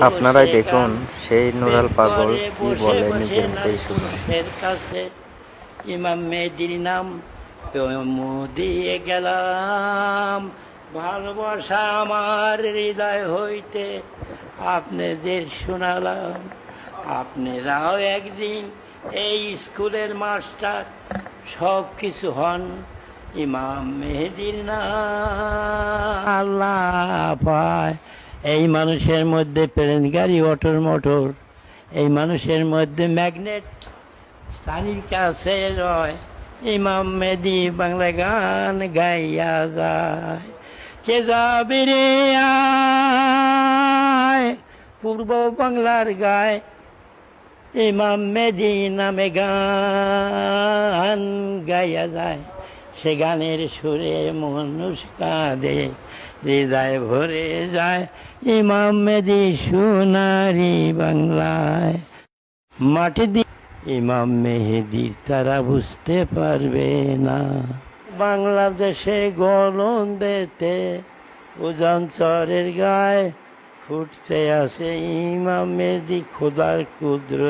আপনারাই দেখুন সেই নুরাল পাগল কি বলে নিজের মুখেই শুনুন। এর কাছে ইমাম মেহেদির নাম দিয়ে গেলাম। ভালোবাসা আমার হৃদয় হইতে আপনাদের শোনালাম। আপনারাও একদিন এই স্কুলের মাস্টার সব কিছু হন ইমাম মেহেদির নাম। আল্লাহ পায় এই মানুষের মধ্যে প্লেন গাড়ি অটোর মোটর এই মানুষের মধ্যে ম্যাগনেট স্থানীর কাছে রয়। ইমাম মেদি বাংলা গান গাইয়া যায়। কে যাবে রে পূর্ব বাংলার গায় ইমাম মেদি নামে গান গাইয়া যায়। সে গানের সুরে মানুষ কাঁদে হৃদয় ভরে যায় ইমাম মেদি সোনারি বাংলায়। মাটি দি ইমাম মেহেদির তারা বুঝতে পারবে না। বাংলাদেশে গলন দেতে উজান চরের গায়ে ফুটতে আসে ইমাম মেহেদি খোদার কুদ্র